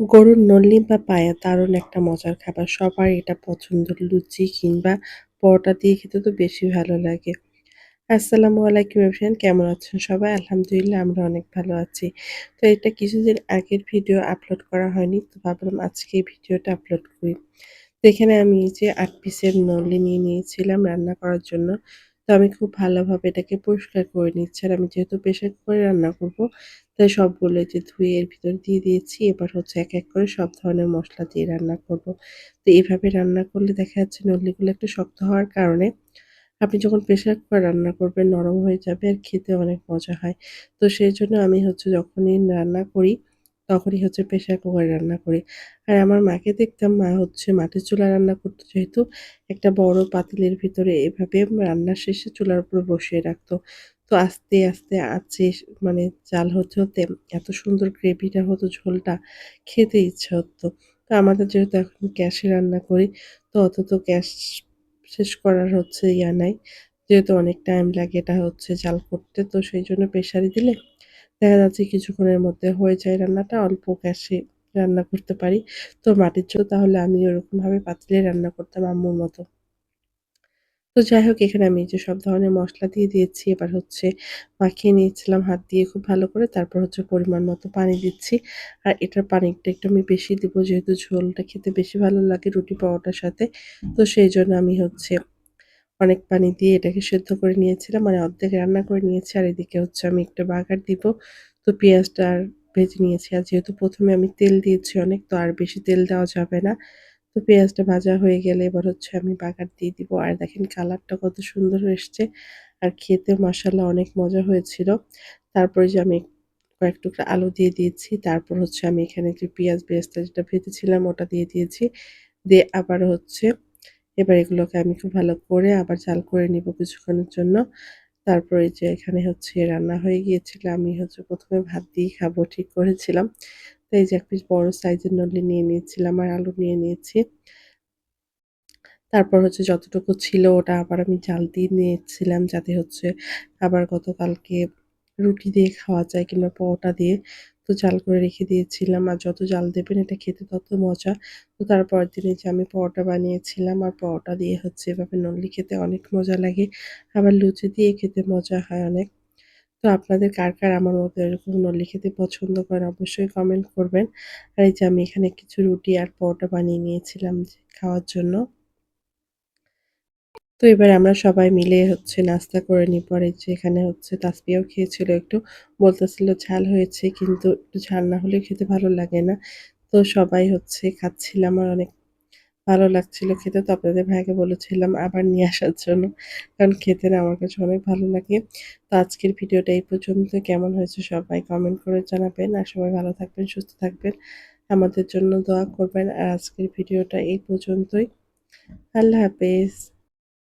গরুর নল্লি বা পায়া দারুণ একটা মজার খাবার। সবার এটা পছন্দ। লুচি কিংবা পরোটা দিয়ে খেতে তো বেশি ভালো লাগে। আসসালামু আলাইকুম এভরিওয়ান, কেমন আছেন সবাই? আলহামদুলিল্লাহ, আমরা অনেক ভালো আছি। তো এটা কিছুদিন আগের ভিডিও আপলোড করা হয়নি। তো ভাবলাম আজকে এই ভিডিওটা আপলোড করি। তো এখানে আমি যে আট পিসের নল্লি নিয়ে নিয়েছিলাম রান্না করার জন্য। তো আমি খুব ভালোভাবে এটাকে পরিষ্কার করে নিচ্ছি। আর আমি যেহেতু প্রেশার কুকারে রান্না করব, তাই সবগুলো যে ধুয়ে এর ভিতরে দিয়ে দিয়েছি। এবার হচ্ছে এক, এক করে সব ধরনের মশলা দিয়ে রান্না করব। তো এভাবে রান্না করলে দেখা যাচ্ছে নল্লিগুলো একটু শক্ত হওয়ার কারণে আপনি যখন প্রেশার কুকার রান্না করবেন নরম হয়ে যাবে আর খেতে অনেক মজা হয়। তো সেই জন্য আমি হচ্ছে যখনই রান্না করি, তখনই হচ্ছে প্রেশার কুকারে রান্না করি। আর আমার মাকে দেখতাম মা হচ্ছে মাটির চুলা রান্না করতো যেহেতু একটা বড় পাতিলের ভিতরে এভাবে রান্নার শেষে চুলার উপর বসিয়ে রাখতো। তো আস্তে, আস্তে আঁচে মানে চাল হতে, হতে এত সুন্দর গ্রেভিটা হতো ঝোলটা খেতে ইচ্ছা হতো। তো আমাদের যেহেতু এখন গ্যাসে রান্না করি তো অত তো গ্যাস শেষ করার হচ্ছে ইয়া নাই। যেহেতু অনেক টাইম লাগে এটা হচ্ছে জাল করতে তো সেই জন্য প্রেশারে দিলে দেখা যাচ্ছে কিছুক্ষণের মধ্যে হয়ে যায় রান্নাটা, অল্প গ্যাসে রান্না করতে পারি। তো মাটির চুলা তাহলে আমি ওরকমভাবে পাতিলে রান্না করতাম আম্মুর মতো। তো যাই হোক, এখানে আমি যে সব ধরনের মশলা দিয়ে দিয়েছি। এবার হচ্ছে মাখিয়ে নিয়েছিলাম হাত দিয়ে খুব ভালো করে। তারপর হচ্ছে পরিমাণ মতো পানি দিচ্ছি। আর এটার পানিটা একটু আমি বেশি দিব, যেহেতু ঝোলটা খেতে বেশি ভালো লাগে রুটি পরোটার সাথে। তো সেই জন্য আমি হচ্ছে অনেক পানি দিয়ে এটাকে সেদ্ধ করে নিয়েছিলাম। মানে অর্ধেক রান্না করে নিয়েছি। আর এদিকে হচ্ছে আমি একটু বাগার দিব। তো পেঁয়াজটা আর ভেজে নিয়েছি। আর যেহেতু প্রথমে আমি তেল দিয়েছি অনেক, তো আর বেশি তেল দেওয়া যাবে না। তো পেঁয়াজটা ভাজা হয়ে গেলে এবার হচ্ছে আমি বাগার দিয়ে দিব। আর দেখেন কালারটা কত সুন্দর এসছে। আর খেতে মাশাআল্লাহ অনেক মজা হয়েছিল। তারপরে যে আমি কয়েক আলু দিয়ে দিয়েছি। তারপর হচ্ছে আমি এখানে যে পেঁয়াজ, বেরেস্তা যেটা ভেজেছিলাম ওটা দিয়ে দিয়েছি। দিয়ে আবার হচ্ছে এবার এগুলোকে আমি খুব ভালো করে আবার চাল করে নিব কিছুক্ষণের জন্য। তারপরে যে এখানে হচ্ছে রান্না হয়ে গিয়েছিল। আমি হচ্ছে প্রথমে ভাত দিয়েই খাব, ঠিক করেছিলাম। তো এই যে এক পিস বড় সাইজের নলি নিয়ে নিয়েছিলাম আর আলু নিয়ে নিয়েছি। তারপর হচ্ছে যতটুকু ছিল ওটা আবার আমি জাল দিয়ে নিয়েছিলাম যাতে হচ্ছে আবার গতকালকে রুটি দিয়ে খাওয়া যায় কিংবা পরোটা দিয়ে। তো জাল করে রেখে দিয়েছিলাম। আর যত জাল দেবেন এটা খেতে তত মজা। তো তারপরের দিন যে আমি পরোটা বানিয়েছিলাম। আর পরোটা দিয়ে হচ্ছে এভাবে নল্লি খেতে অনেক মজা লাগে। আবার লুচি দিয়ে খেতে মজা হয় অনেক। তো আপনাদের কার, কার আমার মতো এরকম নল্লি খেতে পছন্দ করেন অবশ্যই কমেন্ট করবেন। আর এই যে আমি এখানে কিছু রুটি আর পরোটা বানিয়ে নিয়েছিলাম খাওয়ার জন্য। তো এবার আমরা সবাই মিলে হচ্ছে নাস্তা করে নিই। পরে যে এখানে হচ্ছে তাসপিয়াও খেয়েছিল একটু। বলতেছিল ঝাল হয়েছে কিন্তু একটু ঝাল না হলে খেতে ভালো লাগে না। তো সবাই হচ্ছে খাচ্ছিলাম আর অনেক ভালো লাগছিল খেতে। তো আপনাদের ভাইকে বলেছিলাম আবার নিয়ে আসার জন্য। কারণ খেতে না আমার কাছে অনেক ভালো লাগে। তো আজকের ভিডিওটা এই পর্যন্ত। কেমন হয়েছে সবাই কমেন্ট করে জানাবেন। আর সবাই ভালো থাকবেন, সুস্থ থাকবেন। আমাদের জন্য দোয়া করবেন। আর আজকের ভিডিওটা এই পর্যন্তই। আল্লাহ হাফেজ।